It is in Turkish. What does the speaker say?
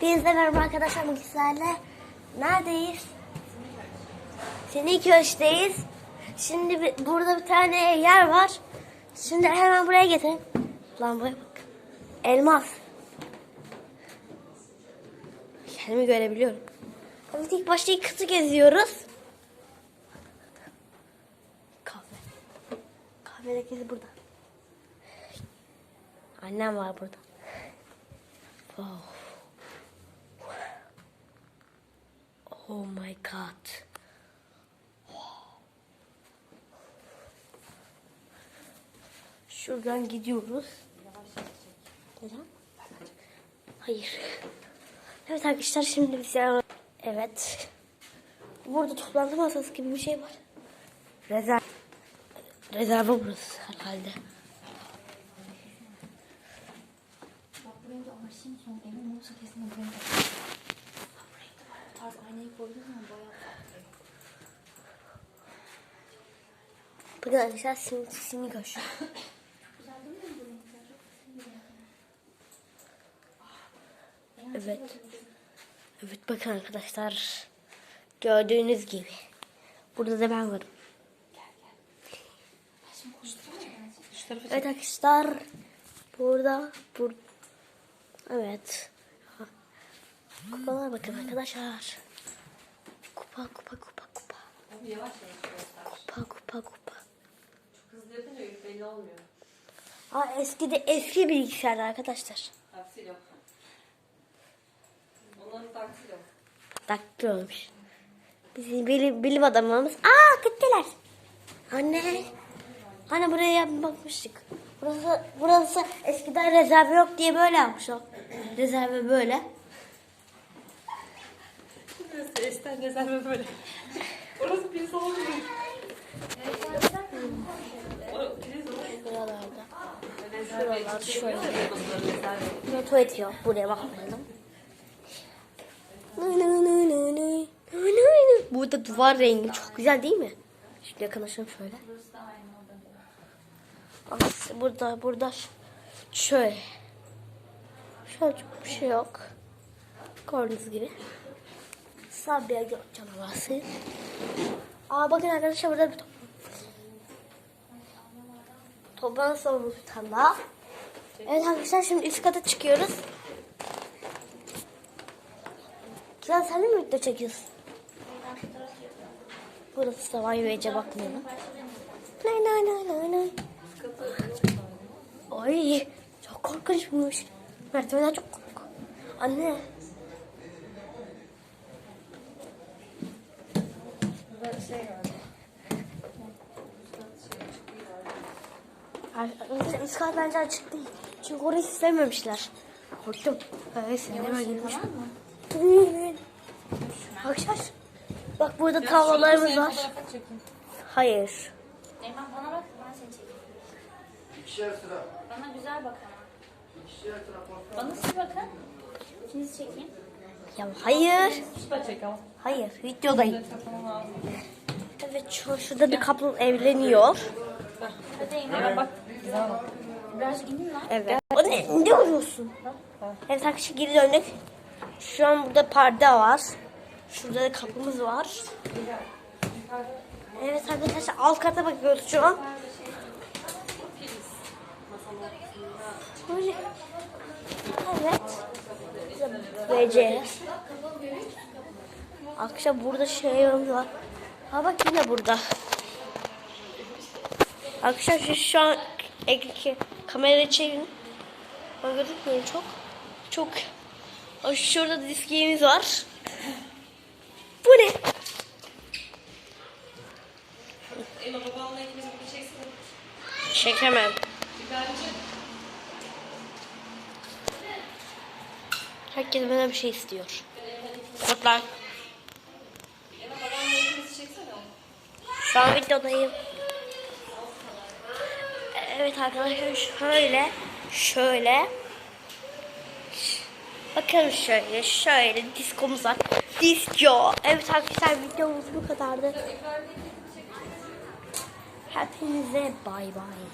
Hepinize merhaba arkadaşlar bugün neredeyiz? Seni köşteyiz. Şimdi bir- burada bir tane yer var. Şimdi hemen buraya getirin. Lan buraya bak. Elmas. Kendimi görebiliyorum. Evet ilk başta ilk kızı geziyoruz. Kahve. Kahvedeki burada. Annem var burada. Oh. Oh my god. Şuradan gidiyoruz. Neden? Hayır. Evet arkadaşlar şimdi biz ya- Evet. Burada toplantı masası gibi bir şey var. Rezerv. Rezerve burası herhalde. Bak buraya da aşayım son emin olursa kesin buraya da. Bak buraya da var. Bu tarz aynayı koydun mu bayağı farklı. Bakın arkadaşlar sim, simi koşuyor. Güzel değil mi bu renkler? Çok güzel. Evet. Evet bakın arkadaşlar. Gördüğünüz gibi. Burada da ben varım. Evet arkadaşlar. Burada. Bur evet. Kupalar bakın arkadaşlar. Kupa kupa kupa kupa. Yavaş yavaş. Kupa kupa kupa. Hızlı yapınca belli olmuyor. Aa eski de eski bilgisayar arkadaşlar. Taksil yok. Onların. Dakika olmuş. Bizim bilim, bilim adamımız. Aa gittiler. Anne. Anne buraya yap- bakmıştık. Burası, burası eskiden rezerve yok diye böyle yapmışlar. Rezerve böyle. Burası Esten rezerve böyle. Orası bir salon gibi. O priz o. Buralarda. Şuralar şöyle. tuvalet yok. Buraya bakmayalım. Burada duvar rengi çok güzel değil mi? Şimdi yakınlaşalım şöyle. Burada, burada şöyle. Şöyle çok bir şey yok. Gördüğünüz gibi. Sabiha Gök canavarı. Aa bakın arkadaşlar burada bir top. Toprağın salonu bir tane. Evet arkadaşlar şimdi üst kata çıkıyoruz. Sen sen de mi video çekiyorsun? Burası da var yüvece bakmayalım. Nay nay nay nay nay. Ay çok korkunçmuş. Merdivenler çok korkunç. Anne. Burada şey gördüm. Arkadaşlar üst kat bence açık değil. Çünkü orayı istememişler. Korktum. Evet sinirime girmiş. Arkadaşlar. Bak burada tavlalarımız var. Hayır. Eymen bana bak ben seni çekeyim. İkişer sıra. Bana güzel bak ama. İkişer sıra. Bana siz bakın. İkinizi çekeyim. Ya hayır. Hayır. Videodayım. Evet şu, şurada bir couple evleniyor. Bak. Birazcık inin lan. Evet. O ne, ne vuruyorsun? Evet arkadaşlar geri döndük. Şu an burada perde var. Şurada da kapımız var. Evet arkadaşlar alt kata bakıyoruz şu an. Böyle. Evet. VC. Akşam burada şey var. Ha bak yine burada. Arkadaşlar şu an kamerayı çevirin. Bak gözükmüyor çok. Çok. Şurada diskiyemiz var. Bu ne? Çeksin. Çekemem. Herkes benden bir şey istiyor. Kodlar. Şu videodayım. Evet arkadaşlar şöyle. Şöyle. Bakın şöyle. Şöyle diskomuz var. Disco. Evet arkadaşlar videomuz bu kadardı. Hepinize bay bay.